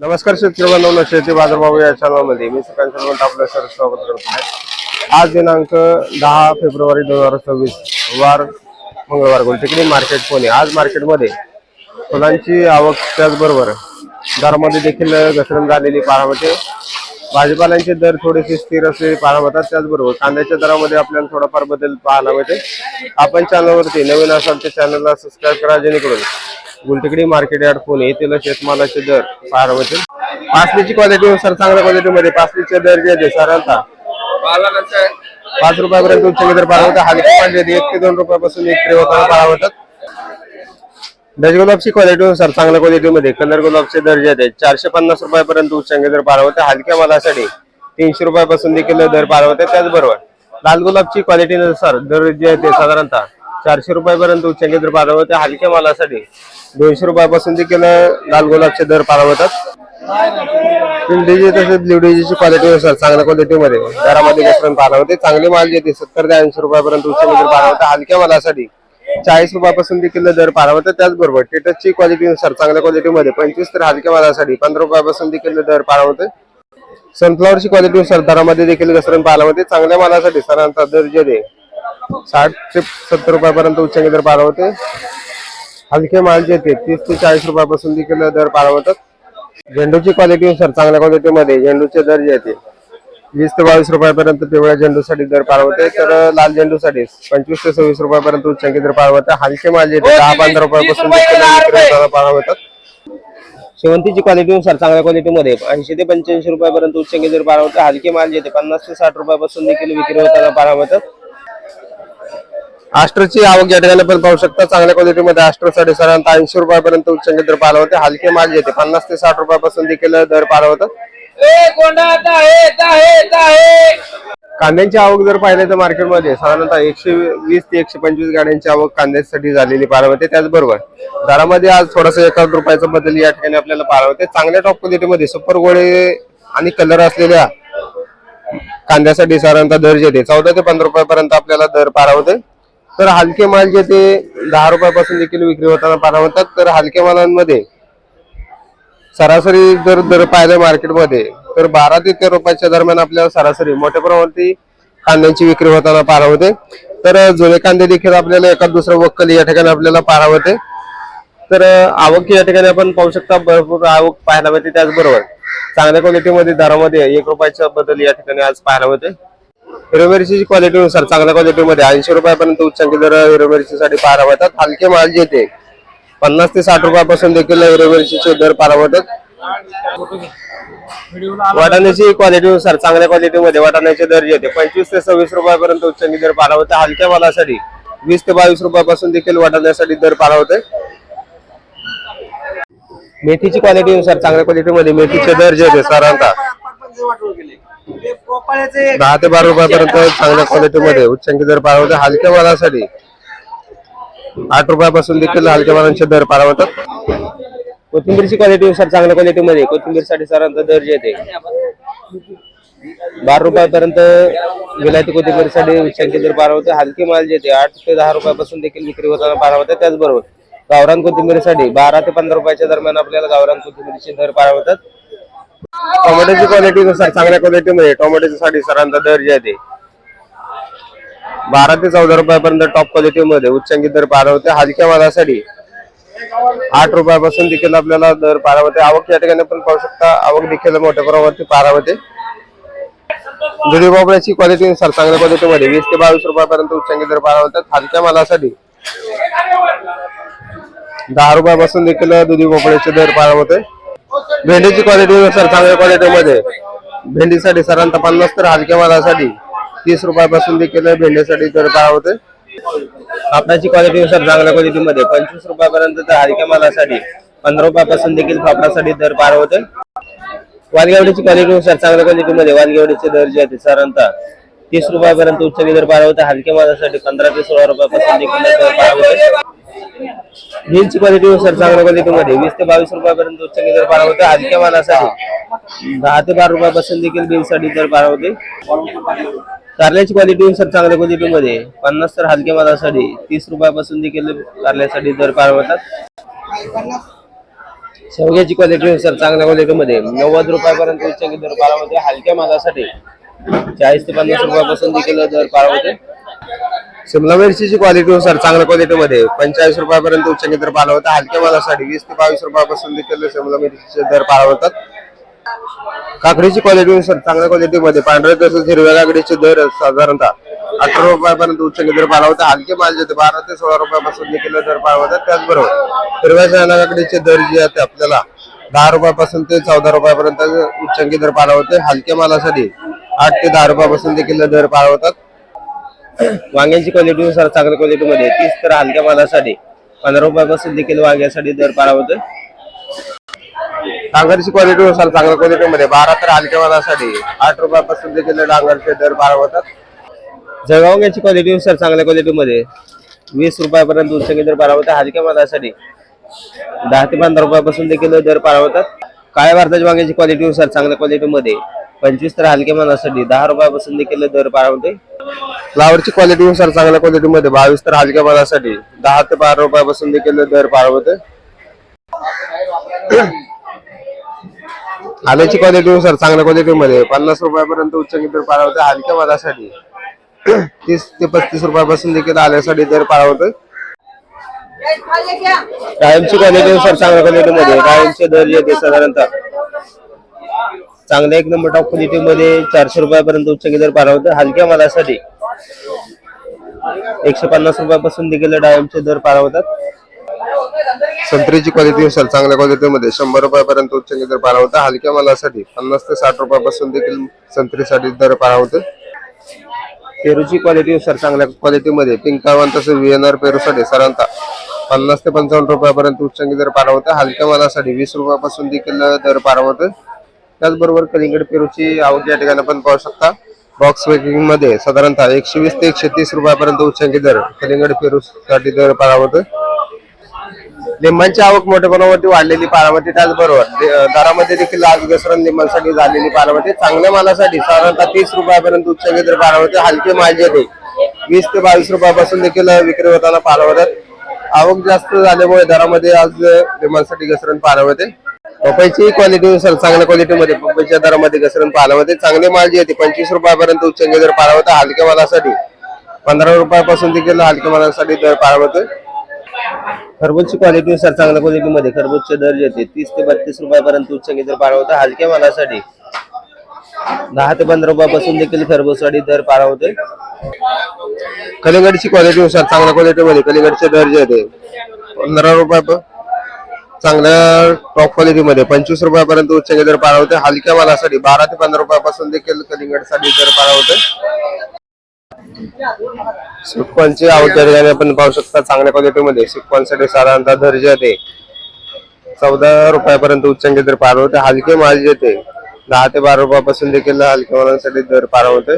नमस्कार शेतकरी बांधवांनो शेती बाजारभाव या चॅनलमध्ये मी सुकांत सर्वांत आपलं सर स्वागत करत आहे. आज दिनांक दहा फेब्रुवारी दोन हजार सव्वीस वार मंगळवार गुलटेकडी मार्केट पुणे. आज मार्केटमध्ये फुलांची आवक त्याचबरोबर दरामध्ये देखील घसरण झालेली पाहायला होते भाजीपाल्यांचे दर थोडेसे स्थिर असलेले पाहायला मिळतात. त्याचबरोबर कांद्याच्या दरामध्ये आपल्याला थोडाफार बदल पाहायला मिळते. आपण चॅनलवरती नवीन असाल तर चॅनलला सबस्क्राईब करा जेणेकरून गुलटेकडी मार्केट यार्ड पुणे येथील शेतमालाचे दर पाहायला मिळतील पासलीची क्वालिटी सर चांगल्या क्वालिटीमध्ये पासलीचे दर जे आहे साधारणतः पाच रुपयापर्यंत उच्च दर पाहायला होता हलके पाहिजे एक ते दोन रुपयापासून विक्री होताना पाहायला होतात डच गुलाबची क्वालिटी सर चांगल्या क्वालिटीमध्ये कलर गुलाबचे दर्जे आहेत चारशे पन्नास रुपयापर्यंत उच्चांकी दर पाहायला होते हलक्या मालासाठी तीनशे रुपयापासून देखील दर पाहायला होते त्याचबरोबर लाल गुलाबची क्वालिटी नुसार दर जे आहे ते साधारणतः चारशे रुपयापर्यंत उच्चांकी दर पाहायला हलक्या मालासाठी दोनशे रुपयापासून देखील लाल गुलाबचे दर पाठवतात पिंडीची तसेच लिवडीची क्वालिटी नुसार चांगल्या क्वालिटीमध्ये दरामध्ये घसरण पाहायला होते चांगले माल जे सत्तर ते ऐंशी रुपयापर्यंत उच्चांकी दर पाहायला हलक्या मालासाठी चाळीस रुपयापासून देखील दर पाहायला त्याचबरोबर टेटसची क्वालिटी नुसार चांगल्या क्वालिटीमध्ये पंचवीस तर हलक्या मालासाठी पंधरा रुपयापासून देखील दर पाहायला सनफ्लॉवरची क्वालिटी नुसार दरामध्ये देखील घसरण पाहायला होते चांगल्या मालासाठी सरांचा दर जे साठ ते सत्तर रुपयापर्यंत उच्चांकी दर होते हलके माल जे ते तीस ते चाळीस रुपयापासून देखील दर होतात झेंडूची क्वालिटी नुसार चांगल्या क्वालिटीमध्ये झेंडूचे दर जे ते वीस ते बावीस रुपयापर्यंत पिवळ्या झेंडूसाठी दर पार होते तर लाल झेंडूसाठी पंचवीस ते सव्वीस रुपयापर्यंत उच्चांकी दर पार होते हलके माल जे ते दहा पंधरा रुपयापासून होतात शेवंतीची क्वालिटी नुसार चांगल्या क्वालिटीमध्ये ऐंशी ते पंच्याऐंशी रुपयापर्यंत उच्चांकी दर पार होते हलके माल जे ते पन्नास ते साठ रुपयापासून देखील विक्री होताना होतात आस्ट्रची आवक या ठिकाणी पण पाहू शकता. चांगल्या क्वालिटीमध्ये आस्ट्रसाठी साधारणतः ऐंशी रुपयापर्यंत उच्चांकी दर पाहायला होते. हलके माल जे ते पन्नास ते साठ रुपयापासून देखील दर पाहायला होतात. कांद्यांची आवक जर पाहिलं तर मार्केटमध्ये साधारणतः एकशे वीस ते एकशे पंचवीस गाड्यांची आवक कांद्यासाठी झालेली पाहायला होते. त्याचबरोबर दरामध्ये आज थोडासा एका रुपयाचा बदल या ठिकाणी आपल्याला पाहायला होते. चांगल्या टॉप क्वालिटीमध्ये सुपर गोळे आणि कलर असलेल्या कांद्यासाठी साधारणतः दर जे चौदा ते पंधरा रुपयापर्यंत आपल्याला दर पाहायला होते. तर हलके माल जे ते दहा रुपयापासून देखील विक्री होताना पाहायला होतात तर हलक्या मालांमध्ये सरासरी जर दर पाहिलं मार्केटमध्ये तर बारा ते तेरा रुपयाच्या दरम्यान आपल्याला सरासरी मोठ्या प्रमाणात कांद्यांची विक्री होताना पारा होते तर जुने कांदे देखील आपल्याला एका दुसरं वक्कल या ठिकाणी आपल्याला पाहायला होते तर आवक या ठिकाणी आपण पाहू शकता भरपूर आवक पाहायला मिळते त्याचबरोबर. चांगल्या क्वालिटीमध्ये दरामध्ये एक रुपयाचा बदल या ठिकाणी आज पाहायला होते हिरो मिरचीची क्वालिटीनुसार चांगल्या क्वालिटीमध्ये ऐंशी रुपयापर्यंत उच्चांकी दर हिरो मिरचीसाठी पाहायला हलके माल येते पन्नास ते साठ रुपयापासून देखील हिरो मिरचीचे दर पारावतात वाटाण्याची क्वालिटीनुसार चांगल्या क्वालिटीमध्ये वाटाण्याचे दर येते होते पंचवीस ते सव्वीस रुपयापर्यंत उच्चांकी दर पारावते हलक्या मालासाठी वीस ते बावीस रुपयापासून देखील वाटाण्यासाठी दर पारावते होते मेथीची क्वालिटीनुसार चांगल्या क्वालिटीमध्ये मेथीचे दर जे होते साधारणतः. दहा ते बारा रुपयापर्यंत चांगल्या क्वालिटीमध्ये उच्चांकी दर होते. हलक्या मालासाठी. आठ रुपयापासून देखील हलक्या मालांचे दर होतात. कोथिंबीरची क्वालिटीनुसार चांगल्या क्वालिटीमध्ये कोथिंबीरसाठी साधारणतः दर जे येते. बारा रुपयापर्यंत विलायती कोथिंबीरसाठी उच्चांकी दर होते. हलके माल जे येते आठ ते दहा रुपयापासून देखील विक्री होताना होते. त्याचबरोबर गावरान कोथिंबीरसाठी बारा ते पंधरा रुपयाच्या दरम्यान आपल्याला गावरान कोथिंबीरचे दर होतात. टोमॅटोची क्वालिटीनुसार चांगल्या क्वालिटीमध्ये टोमॅटोसाठी सरांचा दर्जा येते आहे ते. बारा ते चौदा रुपयापर्यंत टॉप क्वालिटीमध्ये उच्चांकी दर पारा होते. हलक्या मालासाठी आठ रुपयापासून देखील आपल्याला दर पारा होते. आवक या ठिकाणी पण पाहू शकता. आवक देखील मोठ्या प्रमाणावरती पारा होते. दुधी भोपळ्याची क्वालिटीनुसार चांगल्या क्वालिटीमध्ये वीस ते बावीस रुपयापर्यंत उच्चांकी दर पारा होतात हलक्या मालासाठी दहा रुपयापासून देखील दुधी भोपळ्याचे दर पाहायला भेंडीची क्वालिटी सर चांगल्या क्वालिटीमध्ये भेंडीसाठी साधारणतः पन्नास तर हलक्या मालासाठी तीस रुपयापासून देखील भेंडीसाठी दर काय होते? कापडाची सर चांगल्या क्वालिटीमध्ये पंचवीस रुपयापर्यंत तर हलक्या मालासाठी पंधरा रुपयापासून देखील कापडासाठी दर पार होते वानगेवडीची क्वालिटी सर चांगल्या क्वालिटीमध्ये वालगेवडीचे दर जे आहेत साधारणतः तीस रुपयापर्यंत उच्च विदर्भ पार होते. हलक्या मालासाठी पंधरा ते सोळा रुपयापासून देखील क्वालिटीनुसार चांगल्या क्वालिटीमध्ये वीस ते बावीस रुपयापर्यंत उच्च दर पार होते. हलक्या मालासाठी दहा ते बारा रुपयापासून देखील बिलसाठी दर पार होते. कारल्याची क्वालिटीनुसार चांगल्या क्वालिटीमध्ये पन्नास तर हलक्या मालासाठी तीस रुपयापासून देखील कारल्यासाठी दर पारा होतात. शेवग्याची क्वालिटी सर चांगल्या क्वालिटीमध्ये नव्वद रुपयापर्यंत उच्च दर पारा होते. हलक्या मालासाठी चाळीस ते पन्नास रुपयापासून देखील दर पार होते शिमला मिरचीची क्वालिटी सर चांगल्या क्वालिटीमध्ये पंचेचाळीस रुपयापर्यंत उच्च दर पारा होता हलक्या मालासाठी वीस ते बावीस रुपयापासून देखील शिमला मिरचीचे दर पारा होतात. काकडीची क्वालिटी सर चांगल्या क्वालिटीमध्ये पांढऱ्या तसंच हिरव्या काकडीचे दर साधारणतः अठरा रुपयापर्यंत उच्च दर पारा होता हलके माल जे बारा ते सोळा रुपयापासून देखील दर पारा होतात. त्याचबरोबर हिरव्या शहाणा काकडीचे दर जे आहेत आपल्याला दहा रुपयापासून ते चौदा रुपयापर्यंत उच्चांकी दर पारा होते. हलक्या मालासाठी आठ ते दहा रुपयापासून देखील दर पाळवतात. वांग्यांची क्वालिटी चांगल्या क्वालिटीमध्ये तीस तर हलक्या मालासाठी पंधरा रुपयापासून देखील वांग्यासाठी दर पारा डांगरची क्वालिटी नुसार चांगल्या क्वालिटीमध्ये बारा तर हलक्या मालासाठी आठ रुपयापासून देखील डांगरचे दर पाळवतात. होतात क्वालिटी नुसार चांगल्या क्वालिटीमध्ये वीस रुपयापर्यंत उच्चंगी दर बारा हलक्या मालासाठी. दहा ते पंधरा रुपयापासून देखील दर पाळवतात. काळ्या भारताच्या वांग्याची क्वालिटी नुसार चांगल्या क्वालिटीमध्ये पंचवीस तर हलक्या मालासाठी दहा रुपयापासून देखील दर पारा होते. फ्लावरची क्वालिटी नुसार चांगल्या क्वालिटीमध्ये बावीस तर हलक्या मालासाठी दहा ते बारा रुपयापासून देखील दर पारा होते. आल्याची क्वालिटी नुसार चांगल्या क्वालिटीमध्ये पन्नास रुपयापर्यंत उच्चांकी दर पारा होते. हलक्या मालासाठी तीस ते पस्तीस रुपयापासून देखील आल्यासाठी दर पारा होते. डाळिंबची क्वालिटी नुसार चांगल्या क्वालिटीमध्ये डाळिंबचे दर जे ते साधारणतः. चांगल्या एक नंबर टॉप क्वालिटीमध्ये चारशे रुपयापर्यंत उच्चांकी दर पारा होते हलक्या मालासाठी एकशे पन्नास रुपयापासून देखील डाळिंबचे दर पारा होतात. संत्रीची क्वालिटी नुसार चांगल्या क्वालिटीमध्ये शंभर रुपयापर्यंत उच्चांकी दर पारा होता हलक्या मालासाठी पन्नास ते साठ रुपयापासून देखील संत्रीसाठी दर पारा होते. पेरूची क्वालिटी नुसार चांगल्या क्वालिटीमध्ये पिंक वन तसेच व्हीएनआर पेरूसाठी साधारणतः पन्नास ते पंचावन्न रुपयापर्यंत उच्चांकी दर पारा होते हलक्या मालासाठी वीस रुपयापासून देखील दर पारा होते. त्याचबरोबर कलिंगड पेरूची आवक या ठिकाणी आपण पाहू शकता. बॉक्स पॅकिंगमध्ये साधारणतः एकशे वीस ते एकशे तीस रुपयापर्यंत उच्चांकी दर कलिंगड पेरूसाठी दर पारा लिंबांची आवक मोठ्या प्रमाणावरती वाढलेली पारामध्ये त्याचबरोबर दरामध्ये देखील आज घसरण लिंबांसाठी झालेली पारामध्ये चांगल्या मालासाठी साधारणतः तीस रुपयापर्यंत उच्चांकी दर पारावते हलके माल जे वीस ते बावीस रुपयापासून देखील विक्री होताना पारावतात आवक जास्त झाल्यामुळे दरामध्ये आज लिंबांसाठी घसरण पारावते पपईची क्वालिटी सर चांगल्या क्वालिटीमध्ये पपईच्या दरामध्ये घसरण पालामध्ये चांगले माल जे ते पंचवीस रुपयापर्यंत उच्चांकी दर होता हलक्या मालासाठी पंधरा रुपयापासून देखील हलक्या मालासाठी दर पारावतोय खरबूजची क्वालिटी सर चांगल्या क्वालिटीमध्ये खरबूजचे दर जे ते तीस ते बत्तीस रुपयापर्यंत उच्चांकी दर पारा होता हलक्या मालासाठी दहा ते पंधरा रुपयापासून देखील खरबूजसाठी दर पारा होते कलिंगडची क्वालिटी चांगल्या क्वालिटीमध्ये कलिंगडचे दर जे ते पंधरा रुपया चांगल्या टॉप क्वालिटीमध्ये पंचवीस रुपयापर्यंत उच्चांकी दर पारा होते. हलक्या मालासाठी बारा ते पंधरा रुपयापासून देखील कलिंगडसाठी दर पारा होते. सिक्कॉनची आवक आपण पाहू शकता चांगल्या क्वालिटीमध्ये सिक्कॉनसाठी साधारणतः दर्जा ते चौदा रुपयापर्यंत उच्चांकी दर पार होते. हलके माल जे ते दहा ते बारा रुपयापासून देखील हलक्या मालांसाठी दर पार होते.